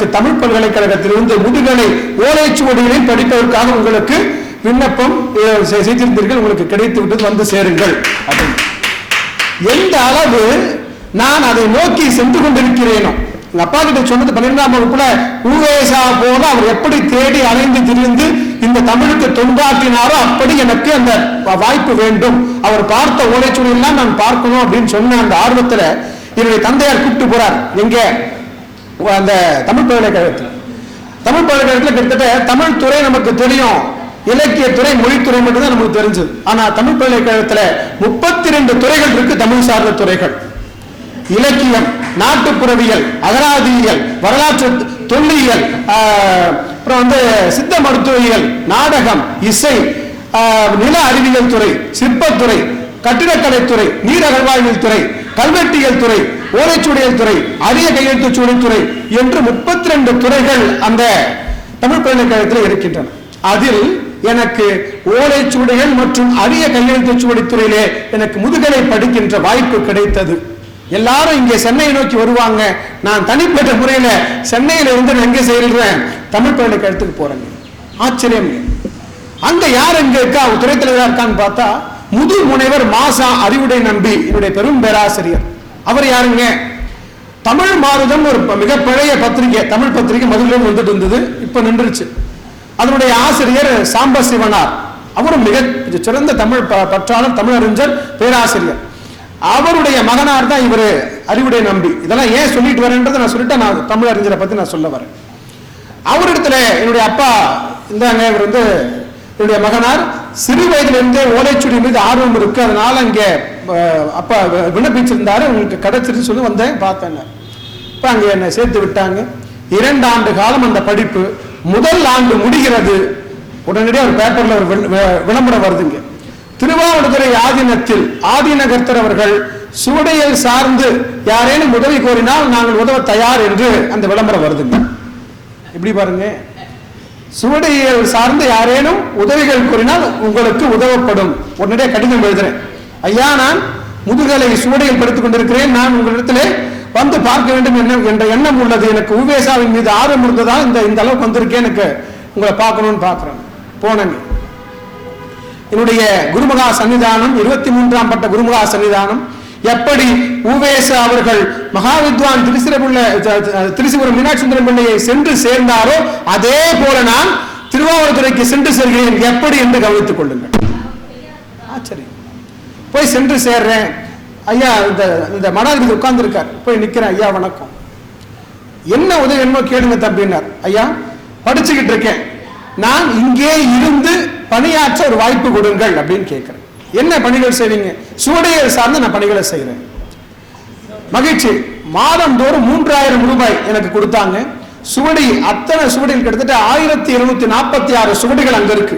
எனக்கு தமிழ் பல்கலைக்கழகத்திலிருந்து முதுகலை ஓலைச்சுவடிகளை படிப்பதற்காக உங்களுக்கு விண்ணப்பம் செய்திருந்தீர்கள். உங்களுக்கு கிடைத்து விட்டது வந்து சேருங்கள். அப்படின்னு. எந்த அளவு நான் அதை நோக்கி சென்று கொண்டிருக்கிறேனோ எங்க அப்பா கிட்ட சொன்னது பன்னிரெண்டாம் வகுப்புல ஊவேசா போல அவர் எப்படி தேடி அலைந்து திரிந்து இந்த தமிழுக்கு தொண்டாற்றினாரோ அப்படி எனக்கு அந்த வாய்ப்பு வேண்டும். அவர் பார்த்த ஓலைச்சுவடி நான் பார்க்கணும் அப்படின்னு சொன்ன அந்த ஆர்வத்துல என்னுடைய தந்தையார் கூப்பிட்டு போறார். எங்க? அந்த தமிழ் பல்கலைக்கழகத்தில். தமிழ் பல்கலைக்கழகத்தில் கிட்டத்தட்ட தமிழ் துறை நமக்கு தெரியும். இலக்கியத்துறை மொழித்துறை மட்டும்தான் நமக்கு தெரிஞ்சது. ஆனா தமிழ் பல்கலைக்கழகத்தில் முப்பத்தி ரெண்டு துறைகள் இருக்கு தமிழ் சார்ந்த துறைகள். இலக்கியம் நாட்டுப்புறவியல் அகராதியியல் வரலாற்று தொல்லியல் அப்புறம் வந்து சித்த மருத்துவியல் நாடகம் இசை நில அறிவியல் துறை சிற்பத்துறை கட்டிடக்கலைத்துறை நீர் அகழ்வாய்வியல் துறை கல்வெட்டியல் துறை ஓலைச்சுவடியல் துறை அரிய கையெழுத்து சூழித்துறை என்று முப்பத்தி ரெண்டு துறைகள் அந்த தமிழ் பல்கலைக்கழகத்தில் இருக்கின்றன. அதில் எனக்கு ஓலைச்சுவடிகள் மற்றும் அரிய கையெழுத்து சுவடித்துறையிலே எனக்கு முதுகலை படிக்கின்ற வாய்ப்பு கிடைத்தது. எல்லாரும் இங்கே சென்னையை நோக்கி வருவாங்க. நான் தனிப்பட்ட முறையில சென்னையில இருந்து நான் எங்க செல்றேன்? தமிழ் பல்கலைக்கழகத்துக்கு போறேங்க. ஆச்சரியம் அங்க யார் எங்க இருக்கா? அவர் துறை தலைவரா இருக்கான்னு பார்த்தா முது முனைவர் மாசா அறிவுடை நம்பி என்னுடைய பெரும் பேராசிரியர். அவர் யாருங்க? தமிழ் மாறுதம் ஒரு மிக பழைய பத்திரிகை தமிழ் பத்திரிகை மதுரையில் வந்துட்டு இருந்தது. இப்ப நின்றுச்சு. அதனுடைய ஆசிரியர் சாம்ப சிவனார் அவரும் மிக சிறந்த தமிழ் ப- பற்றாளர் தமிழறிஞர் பேராசிரியர். அவருடைய மகனார் தான் இவர் அறிவுடைய நம்பி. இதெல்லாம் ஏன் சொல்லிட்டு வரேன்றதை நான் சொல்லிட்டு நான் தமிழறிஞரை பற்றி பத்தி நான் சொல்ல வரேன். அவரிடத்துல என்னுடைய அப்பா இந்தாங்க இவர் வந்து என்னுடைய மகனார். சிறு வயதிலிருந்தே ஓலைச்சுடி மீது ஆர்வம் இருக்கு. அதனால அங்கே அப்பா வி- விண்ணப்பிச்சிருந்தாரு உங்களுக்கு கிடைச்சிருந்து சொல்லி வந்தேன் பார்த்தேன் இப்போ அங்கே என்னை சேர்த்து விட்டாங்க. இரண்டு ஆண்டு காலம் அந்த படிப்பு முதல் ஆண்டு முடிகிறது. உடனடியாக ஒரு பேப்பரில் ஒரு வி- விளம்பரம் வருதுங்க. திருவாவடுதுறை ஆதீனத்தில் ஆதீனகர்த்தர் அவர்கள் சுவடையை சார்ந்து யாரேனும் உதவி கோரினால் நாங்கள் உதவ தயார் என்று அந்த விளம்பரம் வருதுங்க. எப்படி பாருங்க? சுவடியியல் சார்ந்து யாரேனும் உதவிகள் கூறினால் உங்களுக்கு உதவப்படும். உடனடியாக கடிதம் எழுதுறேன். ஐயா நான் முதுகலை சூடையில் படுத்துக் கொண்டிருக்கிறேன். நான் உங்களிடத்திலே வந்து பார்க்க வேண்டும் என்ன என்ற எண்ணம் உள்ளது. எனக்கு உவேசாவின் மீது ஆர்வம் இருந்ததால் இந்த இந்த அளவுக்கு வந்திருக்கேன். எனக்கு உங்களை பார்க்கணும்னு பார்க்குறேன். போனேன். என்னுடைய குருமகா சன்னிதானம் இருபத்தி மூன்றாம் பட்ட குருமகா சன்னிதானம். எப்படி உவேச அவர்கள் மகாவித்வான் திருசிரபுள்ள திருசிபுரம் மீனாட்சி சுந்தரம் பிள்ளையை சென்று சேர்ந்தாரோ அதே போல நான் திருவாவூர்துறைக்கு சென்று செல்கிறேன் எப்படி என்று கவனித்துக் கொள்ளுங்கள். ஆச்சரியம். போய் சென்று சேர்றேன். ஐயா இந்த இந்த மடாதிபதி உட்கார்ந்துருக்கார். போய் நிக்கிறேன். ஐயா வணக்கம். என்ன உதவி என்னமோ கேளுங்க தம்பினார் ஐயா படிச்சுக்கிட்டு இருக்கேன். நான் இங்கே இருந்து பணியாற்ற ஒரு வாய்ப்பு கொடுங்கள் அப்படின்னு கேட்கிறேன். என்ன பணிகள் செய்வீங்க சுவடையை சார்ந்து நான் பணிகளை செய்கிறேன் மகிழ்ச்சி. மாதந்தோறும் மூன்றாயிரம் ரூபாய் எனக்கு கொடுத்தாங்க. சுவடி அத்தனை சுவடிகள் கிட்டத்தட்ட ஆயிரத்தி இருநூத்தி நாற்பத்தி ஆறு சுவடிகள் அங்க இருக்கு.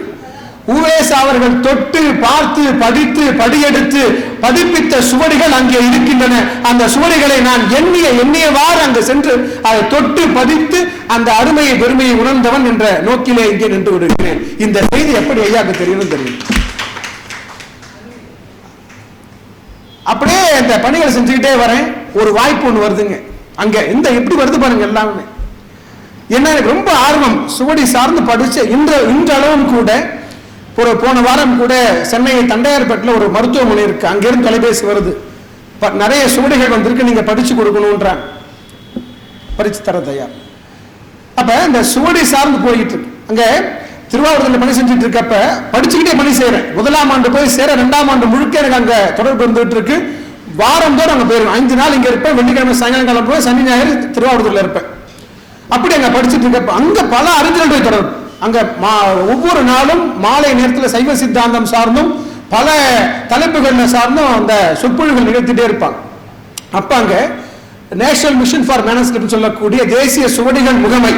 உவேஸ் அவர்கள் தொட்டு பார்த்து படித்து படியெடுத்து பதிப்பித்த சுவடிகள் அங்கே இருக்கின்றன. அந்த சுவடிகளை நான் எண்ணிய எண்ணியவாறு அங்கு சென்று அதை தொட்டு பதித்து அந்த அருமையை பெருமையை உணர்ந்தவன் என்ற நோக்கிலே இங்கே நின்று விடுகிறேன். இந்த செய்தி எப்படி ஐயாவுக்கு தெரியும் தெரியும். அப்படியே இந்த பணிகளை செஞ்சுக்கிட்டே வரேன். ஒரு வாய்ப்பு ஒன்று வருதுங்க. அங்க இந்த எப்படி வருது பாருங்க எல்லாமே. என்ன எனக்கு ரொம்ப ஆர்வம். சுவடி சார்ந்து படிச்ச இன்ற இன்றளவும் கூட ஒரு போன வாரம் கூட சென்னை தண்டையார்பேட்டில் ஒரு மருத்துவமனை இருக்குது அங்கேருந்து தொலைபேசி வருது. நிறைய சுவடிகள் வந்திருக்கு. நீங்கள் படித்து கொடுக்கணுன்றாங்க படிச்சு தர தயார். அப்போ இந்த சுவடி சார்ந்து போயிட்டு இருக்கு. அங்கே திருவாவூரத்தில் பணி செஞ்சுட்டு இருக்கப்ப படிச்சுக்கிட்டே பணி செய்கிறேன் முதலாம் ஆண்டு போய் சேர ரெண்டாம் ஆண்டு முழுக்க எனக்கு அங்கே தொடர்பு இருந்துட்டு இருக்கு. வாரம் தோறும் அங்கே போயிருவேன். அஞ்சு நாள் இங்கே இருப்பேன். வெள்ளிக்கிழமை சாயங்காலம் கிளம்புவேன் சனி ஞாயிறு திருவாவூரத்தில் இருப்பேன். அப்படி அங்கே படிச்சுட்டு இருக்கப்ப அங்கே பல அறிஞர்களுடைய தொடர்பு. அங்க மா- ஒவ்வொரு நாளும் மாலை நேரத்தில் சைவ சித்தாந்தம் சார்ந்தும் பல தலைப்புகள்ல சார்ந்தும் அந்த சொற்பொழிவுகள் நிகழ்த்திட்டே இருப்பாங்க. அப்ப அங்க நேஷனல் மிஷன் ஃபார் மேனஸ்கிரிப்ட் சொல்லக்கூடிய தேசிய சுவடிகள் முகமை.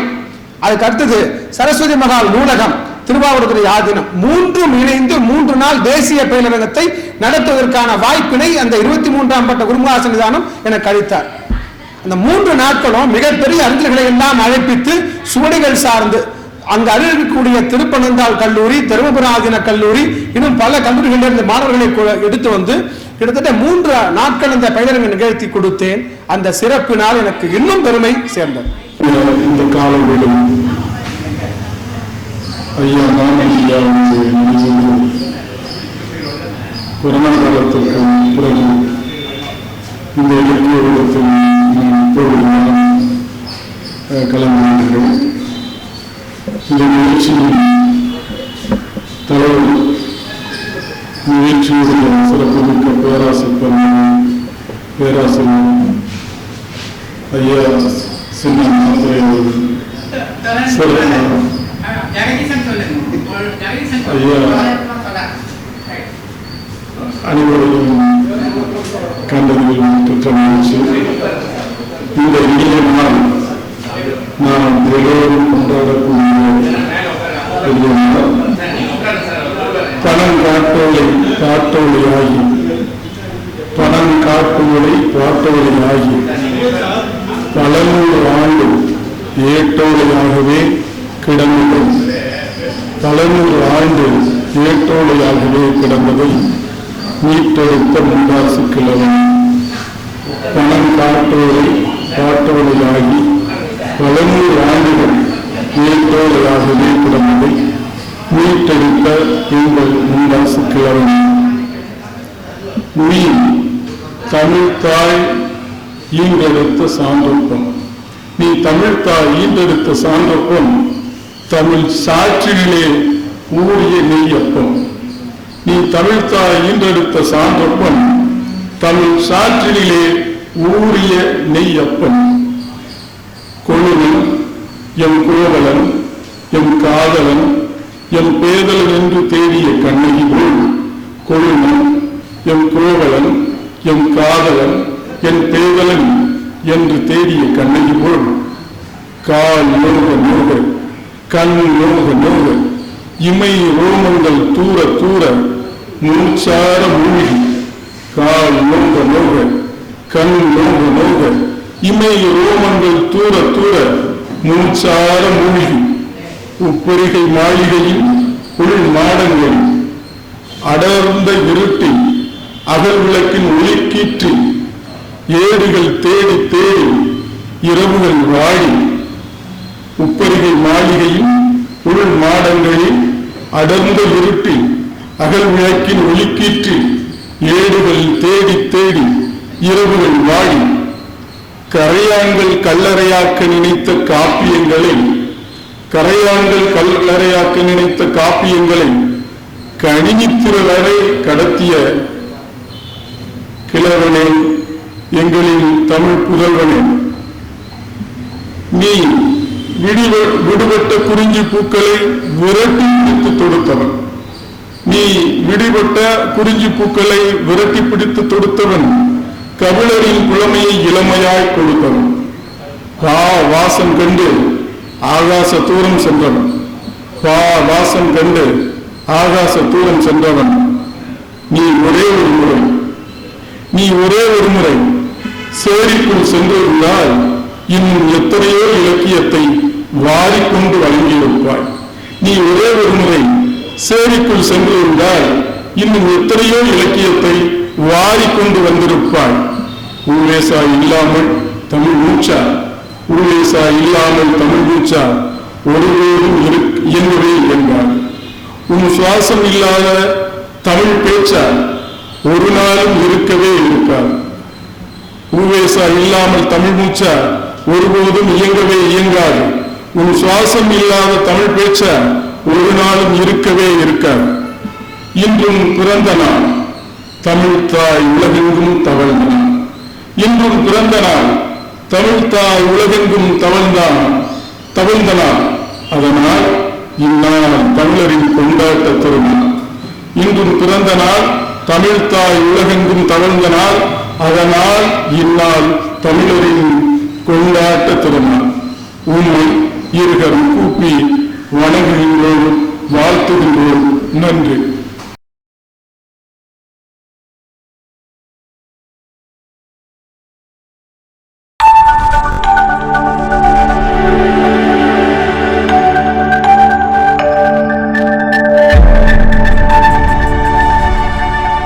அதுக்கு அடுத்தது சரஸ்வதி மகால் நூலகம் திருவாவூர்துறை ஆதீனம் மூன்றும் இணைந்து மூன்று நாள் தேசிய பயிலரங்கத்தை நடத்துவதற்கான வாய்ப்பினை அந்த இருபத்தி மூன்றாம் பட்ட குருமகாச நிதானம் எனக்கு அளித்தார். அந்த மூன்று நாட்களும் மிகப்பெரிய அறிஞர்களை எல்லாம் அழைப்பித்து சுவடிகள் சார்ந்து அங்கு அறிவிக்கக்கூடிய திருப்பனந்தாள் கல்லூரி தருமபுராதின கல்லூரி இன்னும் பல கல்லூரிகளிலிருந்து மாணவர்களை எடுத்து வந்து கிட்டத்தட்ட மூன்று நாட்கள் அந்த பயிலரங்கு நிகழ்த்தி கொடுத்தேன். அந்த சிறப்பினால் எனக்கு இன்னும் பெருமை சேர்ந்தது. இந்த காலவேளை ஐயா நான் கொரோனா காலத்திற்கு பிறகு இந்த இலக்கிய உலகத்தில் நான் இந்த நிகழ்ச்சியின் தலைவர் நிகழ்ச்சியுடைய சிறப்புமிக்க பேராசிரியர் பேராசிரியர் ஐயா சின்ன மாத்திரை அவர்கள் ஐயா. அனைவரையும் கண்டதில் பெற்ற இந்த இனிய நாள் நாம் எல்லோரும் கொண்டாடக்கூடிய பெரிய பணம் காட்டோலை காட்டோலையாகி பணம் காட்டுவதை பாட்டோலையாகி பல நூறு ஆண்டு ஏட்டோலையாகவே கிடந்ததும் பல நூறு ஆண்டு ஏட்டோலையாகவே கிடந்ததும் மீட்டெடுத்த முண்டாசு கிழவன் பணம் காட்டோலை பாட்டோலையாகி பல ஆண்டுகள் ஏட்டோலையாகவே கிடந்தது மீட்டெடுத்த எங்கள் முன்வாசு கிழவன் நீ தமிழ் தாய் ஈன்றெடுத்த சான்றொப்பம் நீ தமிழ் தாய் ஈன்றெடுத்த சான்றொப்பம் தமிழ் சாற்றிலே ஊரிய நெய்யப்பம். நீ தமிழ் தாய் ஈன்றெடுத்த சான்றொப்பம் தமிழ் சாற்றிலே ஊரிய நெய்யப்பம். எம் கோவலன் எம் காதலன் எம் பேதலன் என்று தேடிய கண்ணகி போல் கொழுமன் எம் கோவலன் எம் காதலன் என் பேதலன் என்று தேடிய கண்ணகி போல் கால் நோக நோக கண் நோக நோக இமை ரோமங்கள் தூர தூர மூச்சார மூழ்கி கால் நோக நோக கண் நோக நோக இமை ரோமங்கள் தூர தூர மூச்சார மூழ்கி உப்பரிகை மாளிகையில் உள் மாடங்களில் அடர்ந்த இருட்டில் அகல் விளக்கின் ஒளிக்கீற்றில் ஏடுகள் தேடி தேடி இரவுகள் வாடி. உப்பரிகை மாளிகையில் உள் மாடங்களில் அடர்ந்த இருட்டில் அகல் விளக்கின் ஒளிக்கீற்றில் ஏடுகள் தேடி தேடி இரவுகள் வாடி. கரையான்கள் கல்லறையாக்க நினைத்த காப்பியங்களை கரையான்கள் கல்லறையாக்க நினைத்த காப்பியங்களை கணினித்திரல் வரை கடத்திய கிழவனே எங்களின் தமிழ் புதல்வனே. நீ விடிவ- விடுபட்ட குறிஞ்சி பூக்களை விரட்டி பிடித்து தொடுத்தவன். நீ விடுபட்ட குறிஞ்சி பூக்களை விரட்டி பிடித்து தொடுத்தவன். கபிலரின் புலமையை இளமையாய் கொடுத்தன் பா வாசம் கண்டு ஆகாச தூரம் சென்றவன். பா வாசம் கண்டு ஆகாச தூரம் சென்றவன். நீ ஒரே ஒரு முறை. நீ ஒரே ஒரு முறை சேரிக்குள் சென்றிருந்தால் இன்னும் எத்தனையோ இலக்கியத்தை வாரிக்கொண்டு வழங்கியிருப்பாய். நீ ஒரே ஒரு முறை சேரிக்குள் சென்றிருந்தால் இன்னும் எத்தனையோ இலக்கியத்தை வாரிக்கொண்டு வந்திருப்பாய். ஊவேசா இல்லாமல் தமிழ் மூச்சா ஊவேசா இல்லாமல் தமிழ் மூச்சா ஒருபோதும் இயங்கவே என்றார் உன் சுவாசம் இல்லாத தமிழ் பேச்சா? ஒரு நாளும் இருக்கவே இருக்கார் ஊவேசா இல்லாமல் தமிழ் மூச்சா ஒருபோதும் இயங்கவே இயங்காது. உன் சுவாசம் இல்லாத தமிழ் பேச்சா? ஒரு நாளும் இருக்கவே இருக்காது. இன்றும் பிறந்த நாள். தமிழ் தாய் உலகெங்கும் தவழ்ந்த நாள் இன்றும் பிறந்த நாள் தமிழ்தாய் உலகெங்கும் தவழ்ந்தான். தவழ்ந்த நாள் அதனால் இந்நாள் தமிழரின் கொண்டாட்ட திருநாள். இன்றும் பிறந்த நாள் தமிழ்தாய் உலகெங்கும் தவழ்ந்த நாள் அதனால் இந்நாள் தமிழரின் கொண்டாட்ட திருநாள். உண்மை இருகரும் கூப்பி வணங்குகின்றோம் வாழ்த்துகின்றோம் நன்றி.